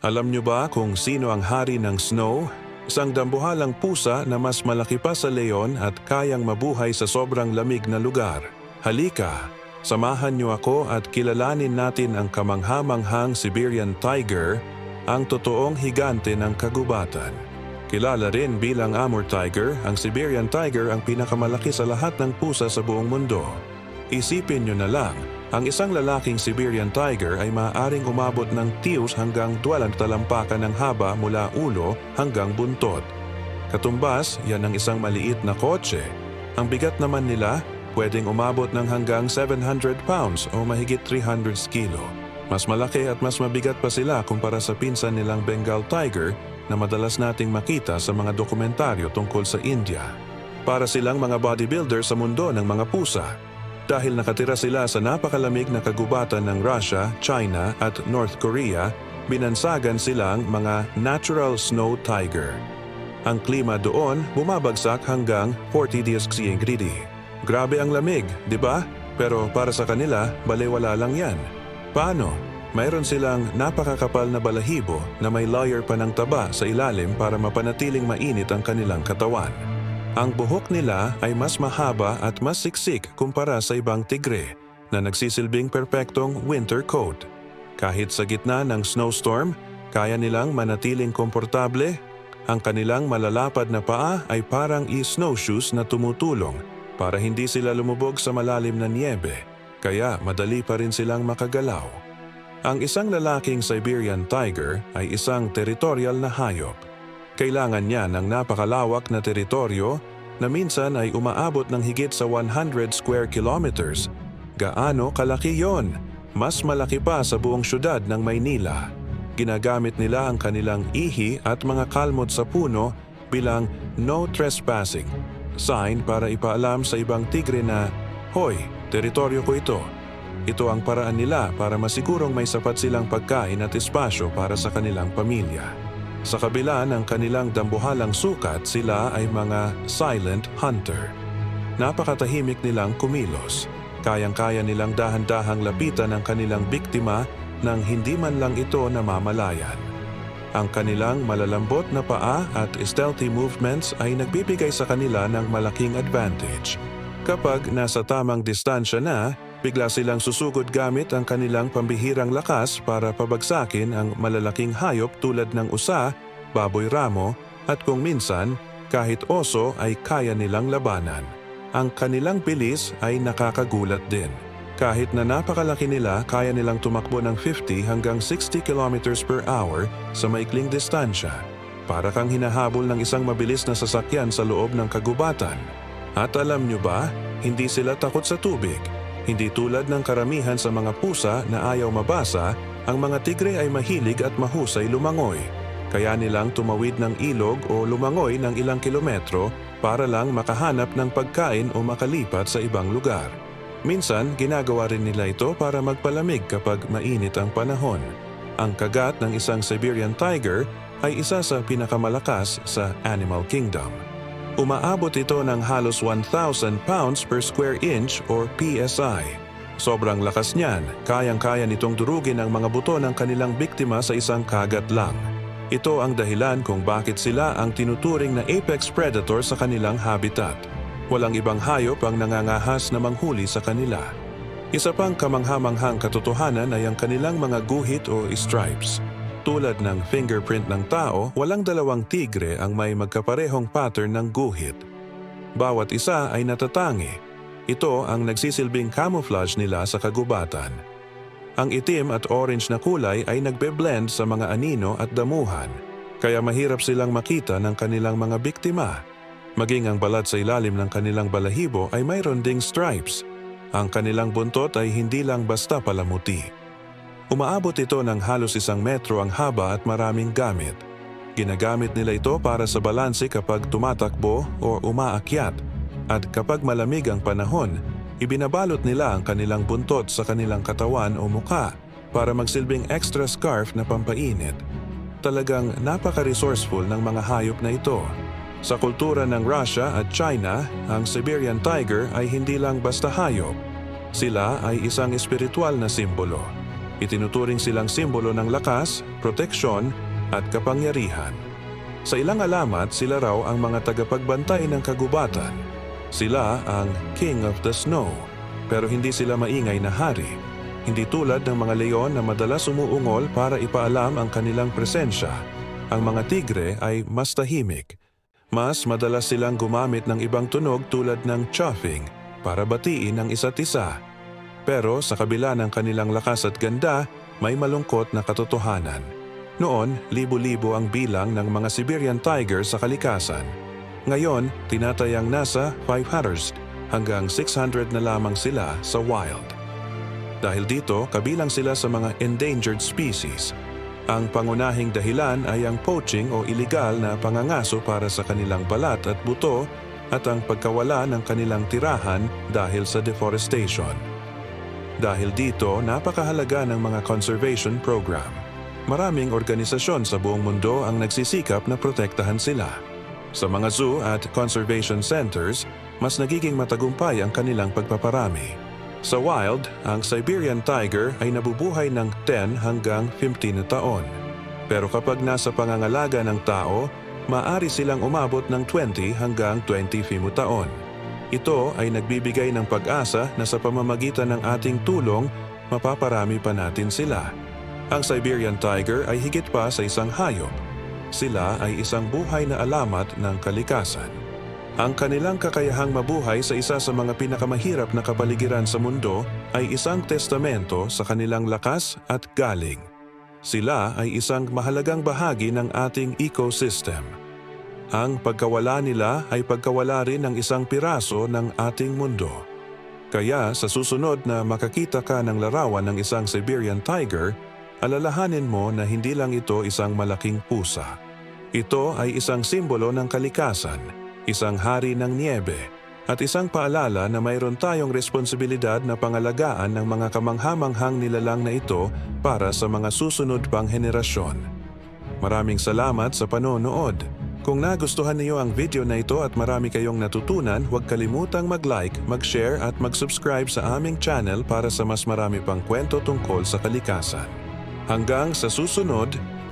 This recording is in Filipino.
Alam nyo ba kung sino ang hari ng snow? Isang dambuhalang pusa na mas malaki pa sa leon at kayang mabuhay sa sobrang lamig na lugar. Halika, samahan nyo ako at kilalanin natin ang kamanghamanghang Siberian Tiger, ang totoong higante ng kagubatan. Kilala rin bilang Amur Tiger, ang Siberian Tiger ang pinakamalaki sa lahat ng pusa sa buong mundo. Isipin nyo na lang, ang isang lalaking Siberian Tiger ay maaaring umabot ng tius hanggang 12 talampakan ng haba mula ulo hanggang buntot. Katumbas, yan ang isang maliit na kotse. Ang bigat naman nila, pwedeng umabot ng hanggang 700 pounds o mahigit 300 kilo. Mas malaki at mas mabigat pa sila kumpara sa pinsan nilang Bengal Tiger na madalas nating makita sa mga dokumentaryo tungkol sa India. Para silang mga bodybuilder sa mundo ng mga pusa dahil nakatira sila sa napakalamig na kagubatan ng Russia, China at North Korea, binansagan silang mga natural snow tiger. Ang klima doon bumabagsak hanggang 40 degrees centigrade. Grabe ang lamig, di ba? Pero para sa kanila, balewala lang yan. Paano? Mayroon silang napakakapal na balahibo na may layer pa ng taba sa ilalim para mapanatiling mainit ang kanilang katawan. Ang buhok nila ay mas mahaba at mas siksik kumpara sa ibang tigre na nagsisilbing perpektong winter coat. Kahit sa gitna ng snowstorm, kaya nilang manatiling komportable. Ang kanilang malalapad na paa ay parang i-snowshoes na tumutulong para hindi sila lumubog sa malalim na niebe, kaya madali pa rin silang makagalaw. Ang isang lalaking Siberian Tiger ay isang teritorial na hayop. Kailangan niya ng napakalawak na teritoryo na minsan ay umaabot ng higit sa 100 square kilometers. Gaano kalaki yon? Mas malaki pa sa buong syudad ng Maynila. Ginagamit nila ang kanilang ihi at mga kalmot sa puno bilang no trespassing, sign para ipaalam sa ibang tigre na, Hoy, teritoryo ko ito. Ito ang paraan nila para masigurong may sapat silang pagkain at espasyo para sa kanilang pamilya. Sa kabila ng kanilang dambuhalang sukat, sila ay mga silent hunter. Napakatahimik nilang kumilos. Kayang-kaya nilang dahan-dahang lapitan ang kanilang biktima nang hindi man lang ito namamalayan. Ang kanilang malalambot na paa at stealthy movements ay nagbibigay sa kanila ng malaking advantage. Kapag nasa tamang distansya na, bigla silang susugod gamit ang kanilang pambihirang lakas para pabagsakin ang malalaking hayop tulad ng usa, baboy ramo, at kung minsan, kahit oso ay kaya nilang labanan. Ang kanilang bilis ay nakakagulat din. Kahit na napakalaki nila, kaya nilang tumakbo ng 50 hanggang 60 kilometers per hour sa maikling distansya. Para kang hinahabol ng isang mabilis na sasakyan sa loob ng kagubatan. At alam nyo ba, hindi sila takot sa tubig. Hindi tulad ng karamihan sa mga pusa na ayaw mabasa, ang mga tigre ay mahilig at mahusay lumangoy. Kaya nilang tumawid ng ilog o lumangoy ng ilang kilometro para lang makahanap ng pagkain o makalipat sa ibang lugar. Minsan, ginagawa rin nila ito para magpalamig kapag mainit ang panahon. Ang kagat ng isang Siberian tiger ay isa sa pinakamalakas sa Animal Kingdom. Umaabot ito ng halos 1,000 pounds per square inch or PSI. Sobrang lakas niyan, kayang-kaya nitong durugin ang mga buto ng kanilang biktima sa isang kagat lang. Ito ang dahilan kung bakit sila ang tinuturing na apex predator sa kanilang habitat. Walang ibang hayop ang nangangahas na manghuli sa kanila. Isa pang kamanghamanghang katotohanan ay ang kanilang mga guhit o stripes. Tulad ng fingerprint ng tao, walang dalawang tigre ang may magkaparehong pattern ng guhit. Bawat isa ay natatangi. Ito ang nagsisilbing camouflage nila sa kagubatan. Ang itim at orange na kulay ay nagbe-blend sa mga anino at damuhan, kaya mahirap silang makita ng kanilang mga biktima. Maging ang balat sa ilalim ng kanilang balahibo ay mayroon ding stripes. Ang kanilang buntot ay hindi lang basta palamuti. Umaabot ito ng halos isang metro ang haba at maraming gamit. Ginagamit nila ito para sa balanse kapag tumatakbo o umaakyat. At kapag malamig ang panahon, ibinabalot nila ang kanilang buntot sa kanilang katawan o muka para magsilbing extra scarf na pampainit. Talagang napaka-resourceful ng mga hayop na ito. Sa kultura ng Russia at China, ang Siberian Tiger ay hindi lang basta hayop. Sila ay isang espiritual na simbolo. Itinuturing silang simbolo ng lakas, proteksyon, at kapangyarihan. Sa ilang alamat, sila raw ang mga tagapagbantay ng kagubatan. Sila ang King of the Snow, pero hindi sila maingay na hari. Hindi tulad ng mga leon na madalas umuungol para ipaalam ang kanilang presensya. Ang mga tigre ay mas tahimik. Mas madalas silang gumamit ng ibang tunog tulad ng chuffing para batiin ang isa't isa. Pero sa kabila ng kanilang lakas at ganda, may malungkot na katotohanan. Noon, libo-libo ang bilang ng mga Siberian tiger sa kalikasan. Ngayon, tinatayang nasa 500 hanggang 600 na lamang sila sa wild. Dahil dito, kabilang sila sa mga endangered species. Ang pangunahing dahilan ay ang poaching o iligal na pangangaso para sa kanilang balat at buto at ang pagkawala ng kanilang tirahan dahil sa deforestation. Dahil dito, napakahalaga ng mga conservation program. Maraming organisasyon sa buong mundo ang nagsisikap na protektahan sila. Sa mga zoo at conservation centers, mas nagiging matagumpay ang kanilang pagpaparami. Sa wild, ang Siberian tiger ay nabubuhay ng 10 hanggang 15 na taon. Pero kapag nasa pangangalaga ng tao, maaari silang umabot ng 20 hanggang 25 taon. Ito ay nagbibigay ng pag-asa na sa pamamagitan ng ating tulong, mapaparami pa natin sila. Ang Siberian tiger ay higit pa sa isang hayop. Sila ay isang buhay na alamat ng kalikasan. Ang kanilang kakayahang mabuhay sa isa sa mga pinakamahirap na kapaligiran sa mundo ay isang testamento sa kanilang lakas at galing. Sila ay isang mahalagang bahagi ng ating ecosystem. Ang pagkawala nila ay pagkawala rin ng isang piraso ng ating mundo. Kaya sa susunod na makakita ka ng larawan ng isang Siberian tiger, alalahanin mo na hindi lang ito isang malaking pusa. Ito ay isang simbolo ng kalikasan, isang hari ng niebe, at isang paalala na mayroon tayong responsibilidad na pangalagaan ng mga kamanghamanghang nilalang na ito para sa mga susunod pang henerasyon. Maraming salamat sa panonood. Kung nagustuhan niyo ang video na ito at marami kayong natutunan, huwag kalimutang mag-like, mag-share at mag-subscribe sa aming channel para sa mas marami pang kwento tungkol sa kalikasan. Hanggang sa susunod,